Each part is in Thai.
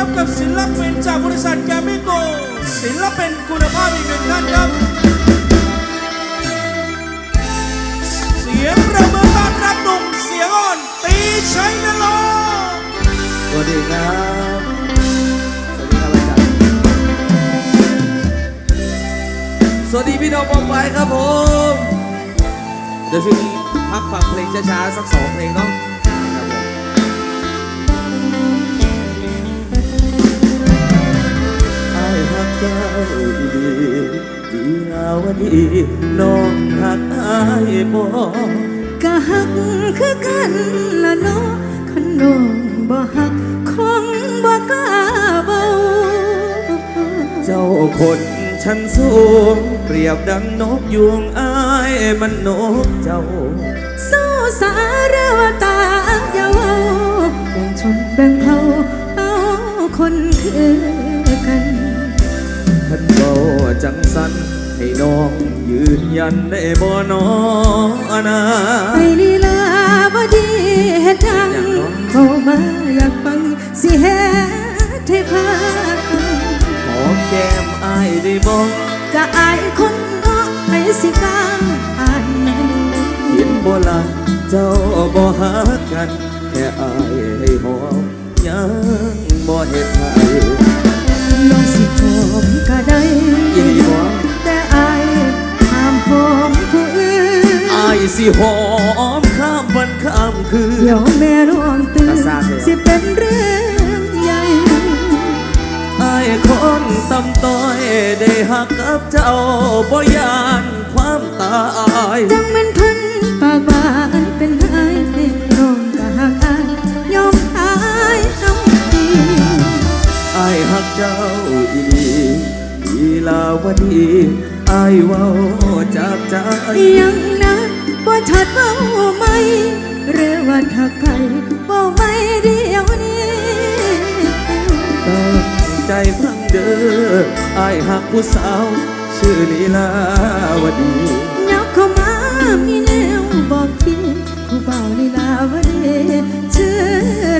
รับกับศิลปินจากบริษัทแกมมี่โก ศิลปินคุณภาพอีกหนึ่งท่านครับ เสียงประเมินต้อนรับหนุ่มเสียงอ่อน ตีชัยนรงค์สวัสดีครับ สวัสดีครับอาจารย์สวัสดีพี่น้องปองไปครับผม เดี๋ยวช่วงนี้พักฟังเพลงช้าๆสักสองเพลงเนาะ ดีน้องหักไอ้ายบ่กะหักคือกันละเนาะคันน้องบ่หักคงบ่กล้าเบาเจ้าคนชั้นสูงเปรียบดังนกยุงอายมันนกเจ้าสู้สารวตาอย่าเว้าแบ่งชนแบ่งเผ่าเอาคนคือกันท่านเบาจังสัน ให้น้องยืนยันได้บ่นอนาไปลีลาบ่ดีเฮ็ดจังเข้ามาอยากฟังสิเฮ็ดให้พาหอมแก้มอายได้บ่จะอายคนเนาะไปสิกลางอ่านนั้นเห็นบ่ละเจ้าบ่หากัน แค่อายให้หอมยังบ่เห็นให้น้องสิหอมก็ได้อีหลีบ่แต่อาย ห้ามหอมผู้อื่นอายสิหอมข้ามวันข้ามคืนเดี๋ยวแม่ร้องตื่นกระซากเลยสิเป็นเรื่องใหญ่อายคนตำต้อยได้หักกับเจ้าบ่ยานความตายจังเป็นเพันปากบานเป็นไห้น้องก็หักอายยอมอายน้ำดีอายหักเจ้าอีดีลีลาวดี อายเว้าจากใจยังนะบ่ชัดเว้าไหมหรือว่าทักใครบ่ไม่เดียวนี้ตั้งใจฟังเด้ออายหักผู้สาว ชื่อลีลาวดียับเข้ามามีแนวบอกพี่ผู้เบาลีลาวดีชื่อ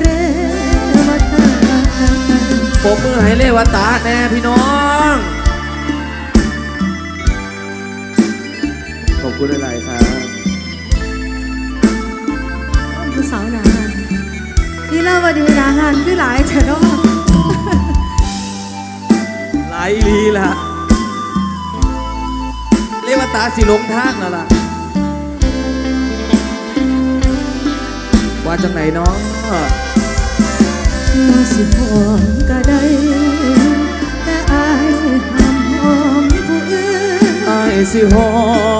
เรวัตผมมือให้เลวตาแน่พี่น้อง คุณหลายๆครับผู้สาวหนาหันลีลาวดีหนาหันคือหลายเถอะเนาะหลายลีล่ะเลวตาสิลงทางแล้วล่ะ ว่าจังไหนเนาะมาสิหอมก็ได้แต่อายห้ามหอมผู้อื่นอายสิหอมข้าม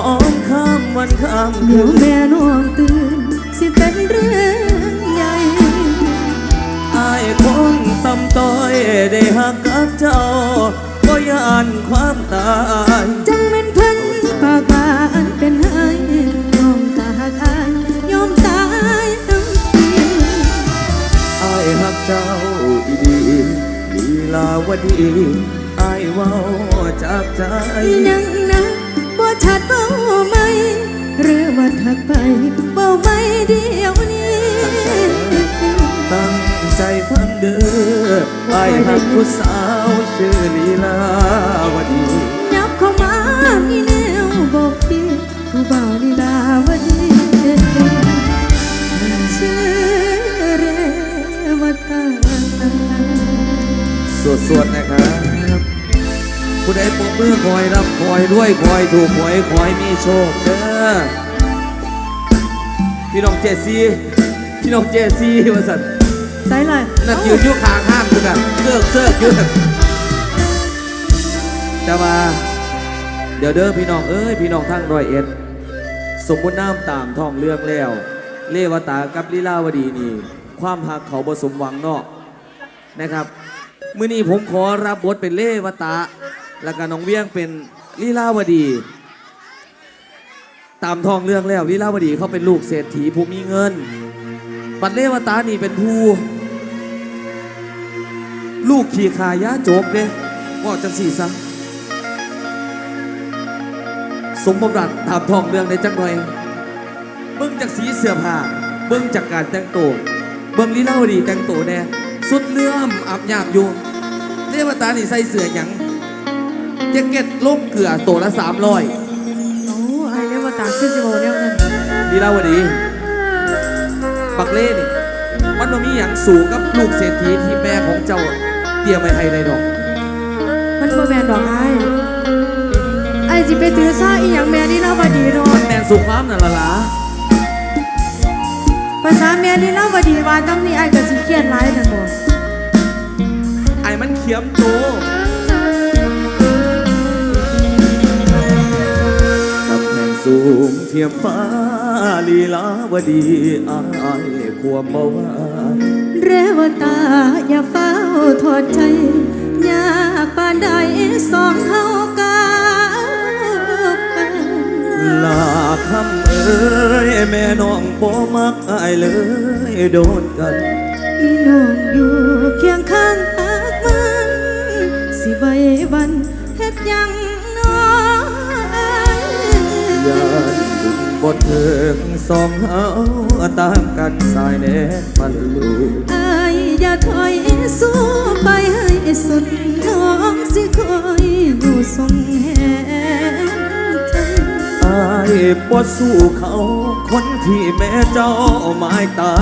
วันข้ามคืเดี๋ยวนแม่นองตื่น สิเป็นเรื่องใหญ่ อายคนตำต้อยได้หักกับเจ้าก็ยานความตายจังเป็นเพิ่นปากบานเป็นไห้น้องกะหักอายยอมตายน้ำทีอายหักเจ้าอีดีลีลาวดีอายเว้าจากใจ ยังนะบ่ชัดเบ้าไหมหรือว่าทักไปเบ้าไหมเดียวนี้ ตั้งใจฟังเด้ออายหักผู้สาวชื่อลีลาวดียับเข้ามามีแนวบอกพี่ผู้บ่าวลีลาวดีชื่อเรวัตาสวดๆนะครับ ผู้ใดปกมือคอยรับคอยด้วยคอยถูกคอยคอยมีโชคเด้อพี่น้องเจซี่พี่น้องเจซี่ว่าสันใส่เลยนั่นยืนอยุคางห้ามคือแบบเลิกเซิกอยืนแต่ว่า เดี๋ยวเด้อพี่น้องเอ้ยพี่น้องทั้งร้อยเอ็ดสมมุติน้ำตามท้องเรื่องแล้ว เลวตากับลีลาวดีนี่ความหักเขาบสมหวังเนาะนะครับมื้อนี้ผมขอรับบทเป็นเลวตา แล้วก็น้องเวียงเป็นลีลาวดี ตามทองเรื่องแล้วลีลาวดีเขาเป็นลูกเศรษฐีผู้มีเงิน ปัดเลวตานี่เป็นผู้ลูกขี่ขายาโจกเด้ว่าจังสี่ซะสมบำรัดตามทองเรื่องในจักหน่อยเบิ่งจากสีเสื้อผ้าเบิ่งจากการแต่งตัวเบิ่งลีลาวดีแต่งตัวแน่สุดเลื่อมอับหยาบอยู่เรียกว่าตานี่ใส่เสื้อหยัง แจ็คเก็ตล่มเกลือตัวละสามร้อยโอ้ไอ้เรียกว่าตาขึ้นสิโบเนี่ยมันดีแล้ววดีบักเล่นี่มันบ่มีอย่างสูงกับลูกเศรษฐีที่แม่ของเจ้าเตรียมไว้ให้ในดอก มันบ่แมนดอกไอ้ไอ้จิไปถือซ่าอีหยังแม่นี่เล่าบดีเนาะมันแมนสุความน่ะละล่ะภาษาแม่นี่เล่าบดีว่าจังนี่ไอ้ก็สิเครียดหลายนั่นบ่ไอ้มันเขียมโต สูงเทียมฟ้าลีลาวดีอายความบ่ว่าเรวตาอย่าเฝ้าทอดใจอยากปานใดสองเฮากาลาคำเอ้ยแม่น้องบ่มักอายเลยโดนกันพี่น้องอยู่เคียงข้างหักมัน สิไว้วันเฮ็ดหยัง บทเถิงสองเฮาตามกันสายแนมันลูกอายอย่าถอยสู้ไปให้สุดน้องสิคอยอยู่ทรงแหงใจอายบ่สู้เขาคนที่แม่เจ้าหมายตา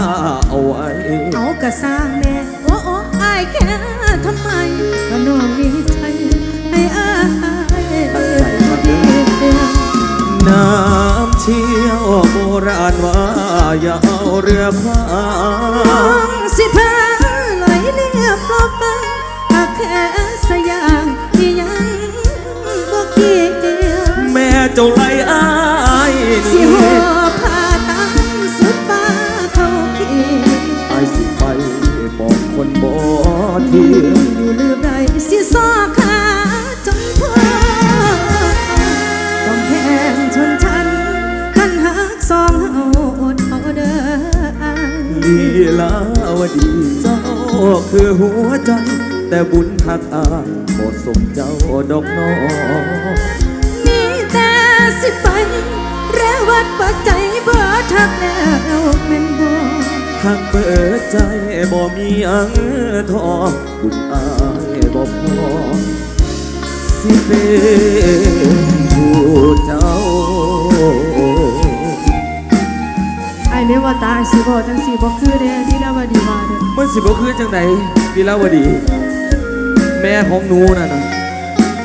เอาไว้ เอากระสร้างแน่โอ้โอ้อายแค่ อย่าเอาเรือพา คือหัวใจ แต่บุญหักอายบ่สมเจ้าดอกน้อมีแต่สิไปแรวัดปัจใจเบิดทักแล้วแม่นบ่หักเปิดใจบ่มีอังทอบุญอายบ่พอสิเป็นผู้เจ้าไอ้เรียกว่าตายสิบ่จังสิบ่คือเด้ที่ดาวดีว่า มันสิบ่คือจังไดลีลาวดี แม่ของหนูน่ะนะ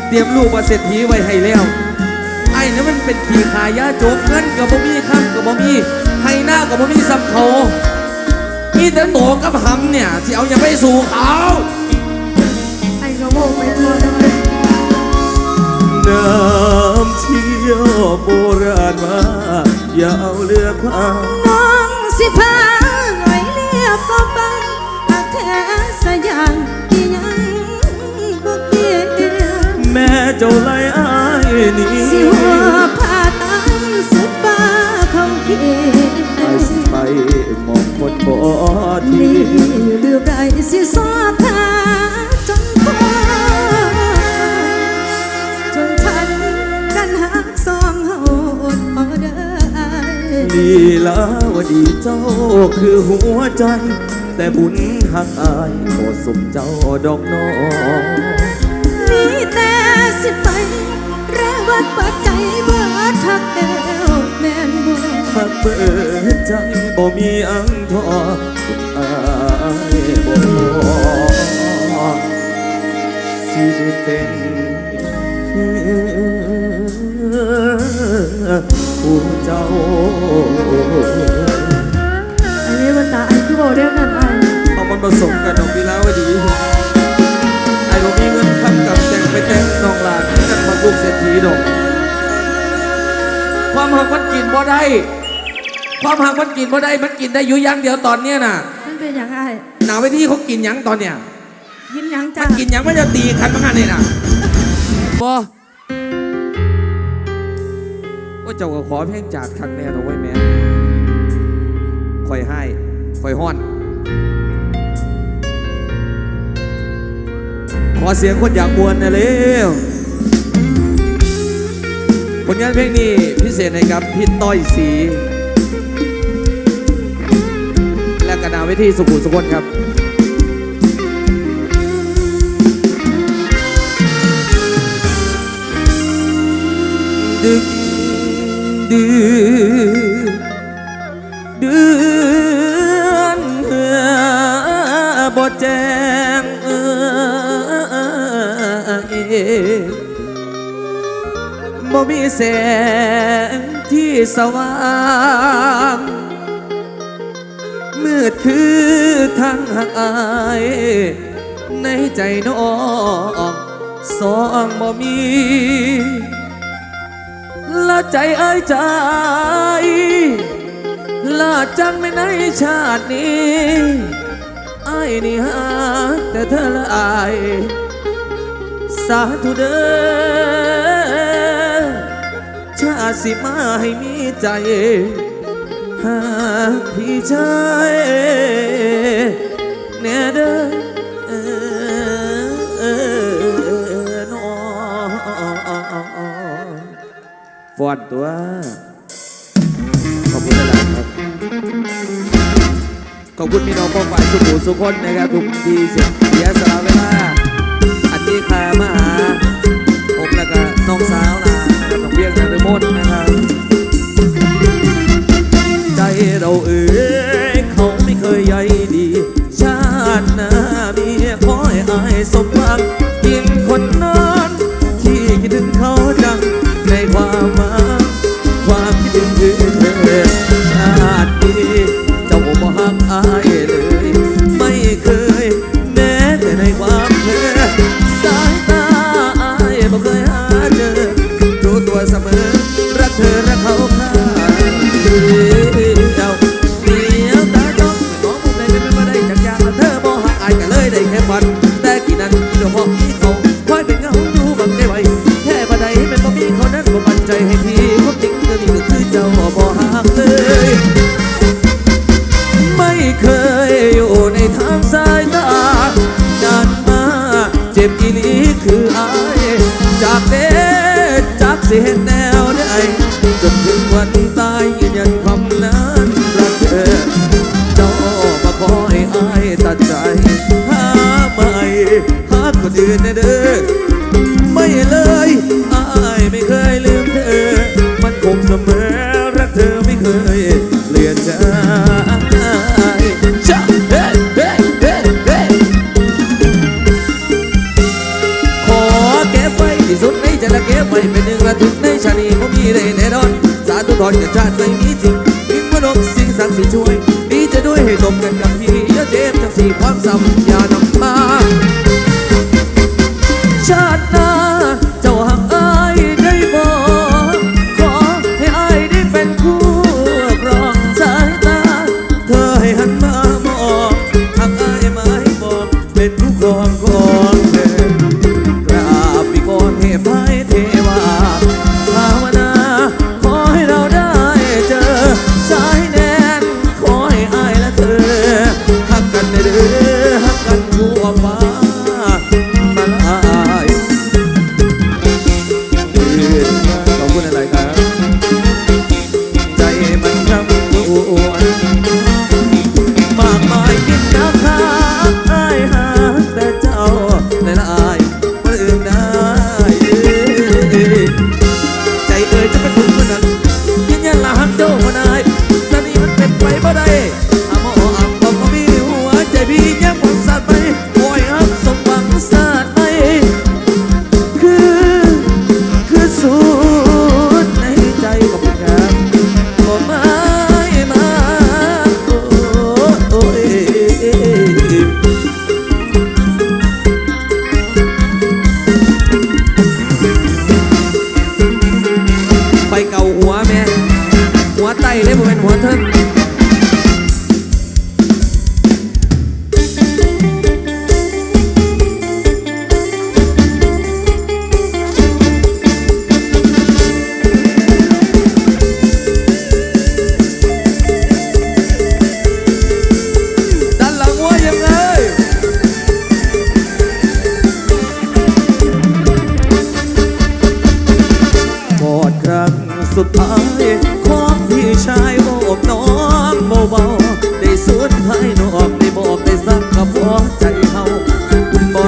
เตรียมลูกมาเศรษฐีไว้ให้แล้ว ไอ้นั่นมันเป็นขี่ขายาโจกเงินกับบ่มีคำกับบ่มีให้หน้ากับบ่มีสับเขามีแต่โตกับหำเนี่ยสิเอาอย่าไปสู่เขาไอ้ก็บอกไปทั่วเด้อน้ำเชี่ยวโบราณว่าอย่าเอาเรือพายน้องสิพาหน่อยเรียบก็บังหากแท้ สยามที่ยังบ่เกี่ยวแม่เจ้าไล่อายหนี่สิหัวพาตั้งสุดฟ้าเขาเขียไอ้สิไปมองคนบ่ทีนี่ลืมได้สิสอดขาจนพอจนทันกันหักสองเฮาอดเอาเด้ออายลีลาวดีเจ้าคือหัวใจแต่บุญ หักอายบ่สมเจ้าดอกน้องมีแต่สิไปแรวัดปัดใจเบิดทักแอวแม่นบ่หักเปิดใจบ่มีอังทอบุญอายบ่สิได้เป็นผู้เจ้าอันนี้มันตาไอ้คือบอกเรื่องนั้น มันผสมกันดอกพีลาวดีไอ้บ่มีเงินคำกับแต่งไปแต่งน้องหลานกันมาลูกเศรษฐีดอก ความหักมันกินบ่ได้ ความหักมันกินบ่ได้มันกินได้อยู่อย่างเดียวตอนเนี้ยน่ะมันเป็นอย่างไอ้หนาเวทีเขากินหยังตอนเนี้ยยินหยังจ้ามันกินหยังมันจะตีกันมั้งอันนี่น่ะบ่ว่าเจ้าก็ขอเพลงจากคักแน่ตัวไว้ยแม่คอยให้คอยห้อน ขอเสียงคนอยากมวนนะเร็วผลงานเพลงนี้พิเศษนะครับพี่ต้อยสี และกระนาวิธีสุขุสุขนครับดึกดื้ดือนเหือบดแจ้ บ่มีแสงที่สว่างมืดคือทางหักอายในใจน้องสองบ่มีละใจเอ้ยใจละจังไม่ในชาตินี้ไอ้นี่ฮะแต่เธอละอาย สาธุเด้อชาสิมาให้มีใจ หาพี่ชาแน่เด้อนอฟอนตัว ขอบคุณนะครับขอบคุณพี่น้องกองฝ่ายสุขุสุขคนนะครับ ทุกที่เสียสละเวลา ขามาหาผมแล้วก็น้องสาวนะน้องเบี้ยงนะด้วยมดนะครับใจเราเอ๋ยเขาไม่เคยใยดี ชาติหน้ามีขอให้อายสมบัติ หากคนอื่นเด้อไม่เลยอายไม่เคยลืมเธอ มันคงเสมอรักเธอไม่เคยเปลี่ยนใจจ้าเด้เด้เด้เด้ขอแก้ไฟที่สุดในใจละแก้ไฟเป็นหนึ่งระทึกในชาติผมมีได้แน่นอนสาธุพรกับชาติเคมีจริงมิ่งพนมสิ่งสักสิทงช่วยดีจะด้วยให้ตบกันกับพี่เยอะเจ็บทั้งสี่ความสัมยานำ gone.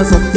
casa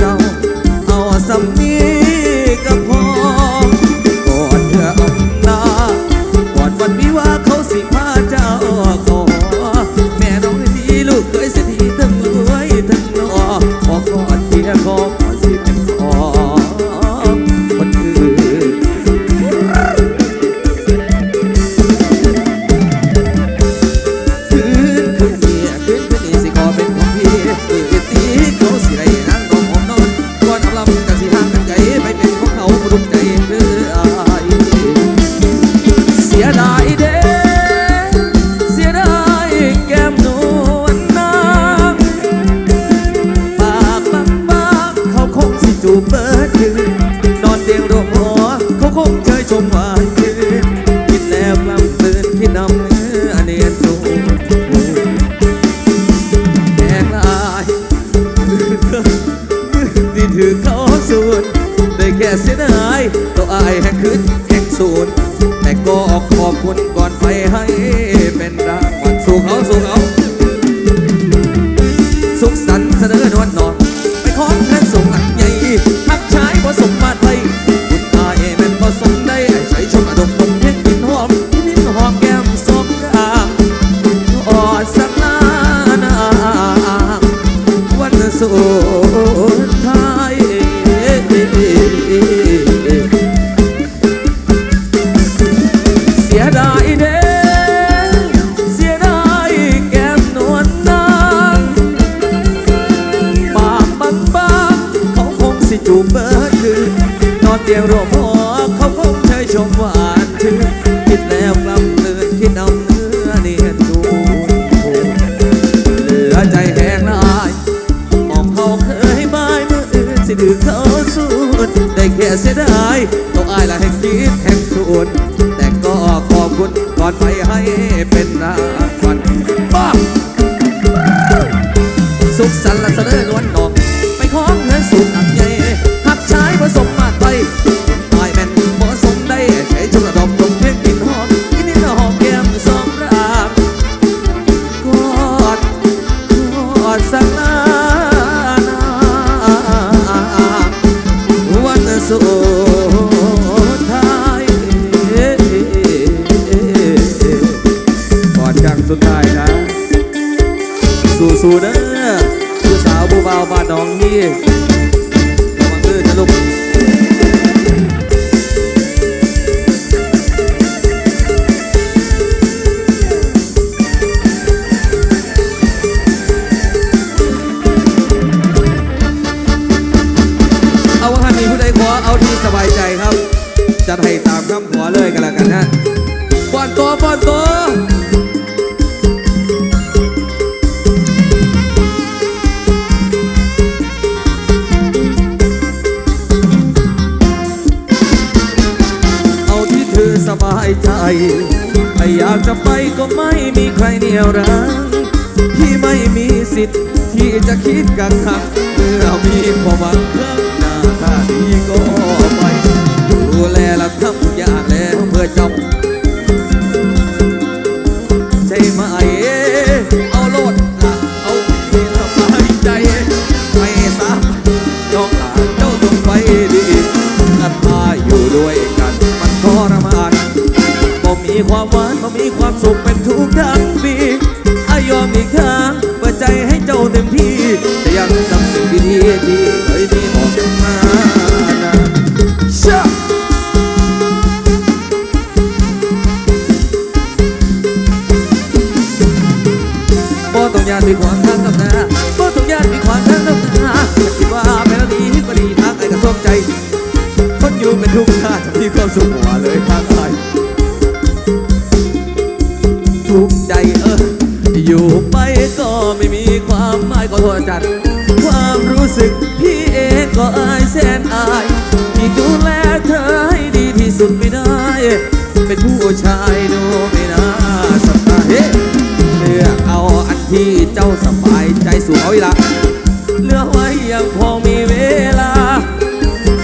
สุขสันต์เสนอนวลนอน ต้องอายละแห่งคิดแห่งสวนแต่ก็ขอบคุณก่อนไปให้เป็นรางวัลบ้าสุขสันต์และเสนอนวลน สู้ๆเด้อผู้สาวผู้บ่าวบ้านน้องนี่ระวังลื่นนะลูกเอาว่าท่านมีผู้ใดขอเอาที่สบายใจครับจัดให้ตามคำขอเลยกันล้วกันนะป้อนตัวป้อนตัว จะไปก็ไม่มีใครเหนี่ยวรั้งที่ไม่มีสิทธิ์ที่จะคิดกักขังเมื่อมีความหวังข้างหน้าถ้าดีก็ไปดูแลและทำอย่างแล้วเพื่อเจ้า มีความหวานบ่มีความสุขเป็นทุกทั้งปีอายอมอีกครั้งเปิดใจให้เจ้าเต็มที่จะยังจำสิ่งดีๆที่เคยมีบอกมานะชื่อบ่ต้องยานมีความทางกับน้าบ่ต้องยานมีความทางกับนาคิดว่าแม่นดีก็ดีทางไอ้ก็สมใจ คนอยู่เป็นทุกข์ชาติมีความสุขหัวเลยทางใค ใจเออ อยู่ไปก็ไม่มีความหมายขอโทษอาจารย์ความรู้สึกพี่เองก็อายแสนอายที่ดูแลเธอให้ดีที่สุดไม่ได้ เป็นผู้ชายดูไม่น่าสบายเฮ้เลือกเอาอันที่เจ้าสบายใจสู่เอาอีละเหลือกไว้ยังพอมีเวลา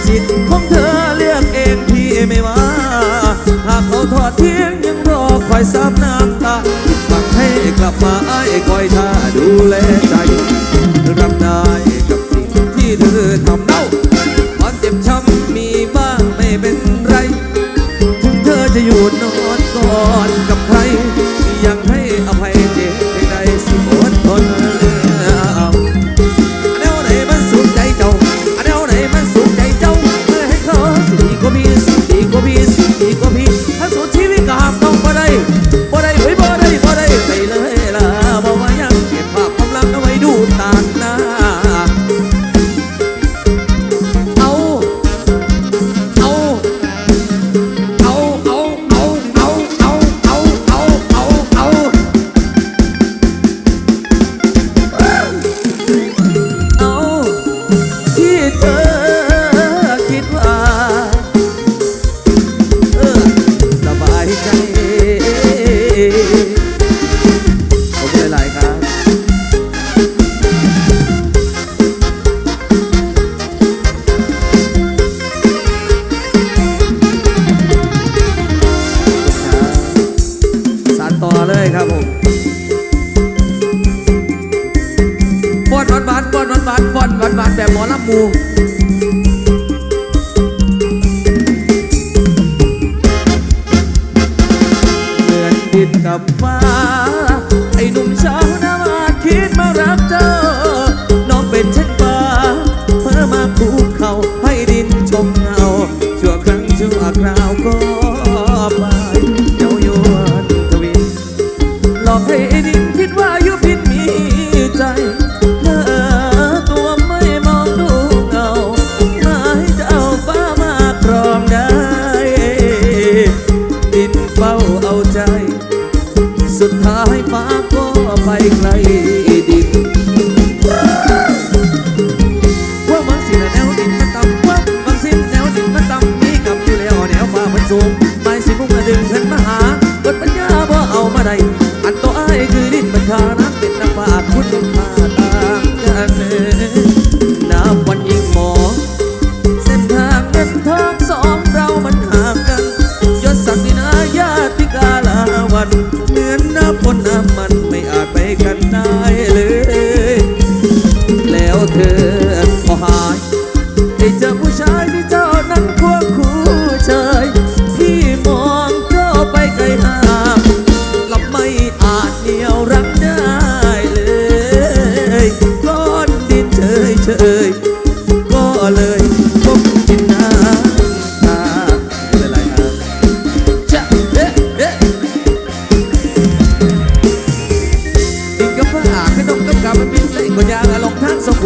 สิทธิ์ของเธอเลือกเองพี่ไม่ว่า หากเขาทอดทิ้งยังรอคอยซ้ำ คอยท่าดูแล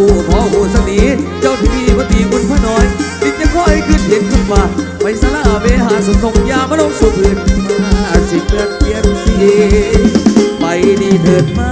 กูขอหูสนีเจ้าที่มีวัตีบุญพระน้อยดินจะคอยขึ้นเห็นขึ้นว่าไปสลาเวหาสมทงยามาลงสู่พื้นมาสิเปลี่ยนเปลี่ยนสีไปดีเถิดมา